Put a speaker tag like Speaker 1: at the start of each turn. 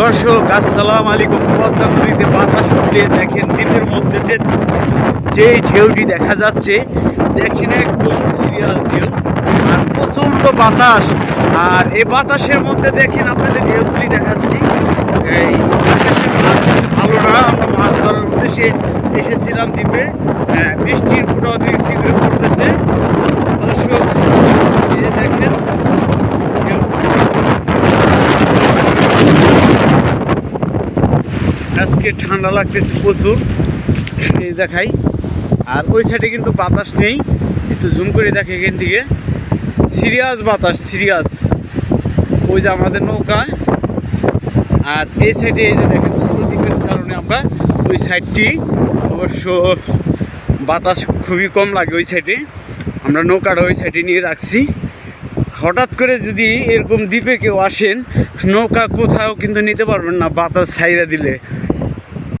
Speaker 1: দর্শক, আসসালাম আলাইকুম। পদ্মাপুরীতে বাতাস উঠলে দেখেন দ্বীপের মধ্যে যে যে ঢেউটি দেখা যাচ্ছে, দেখেন একদম সিরিয়াল ঢেউ। আর প্রচণ্ড বাতাস। আর এই বাতাসের মধ্যে দেখেন আপনাদের ঢেউগুলি দেখাচ্ছি। এই ভালো না আমরা মাছ ধরার উদ্দেশ্যে এসেছিলাম দ্বীপে। বৃষ্টির ফুটা অতিরিক্ত করে পড়তেছে দর্শক এই যে দেখেন ঢেউ আজকে ঠান্ডা লাগতেছে প্রচুর। দেখাই। আর ওই সাইডে কিন্তু বাতাস নেই। একটু জুম করে দেখে এখান থেকে। সিরিয়াস বাতাস, সিরিয়াস। ওই যে আমাদের নৌকা। আর এই সাইডে এই যে দেখেন, ছোটো কারণে আমরা ওই সাইডটি অবশ্য বাতাস খুবই কম লাগে ওই সাইডে আমরা নৌকাটা ওই সাইডে নিয়ে রাখছি। হঠাৎ করে যদি এরকম দ্বীপে কেউ আসেন, নৌকা কোথাও কিন্তু নিতে পারবেন না, বাতাস ছাইরা দিলে।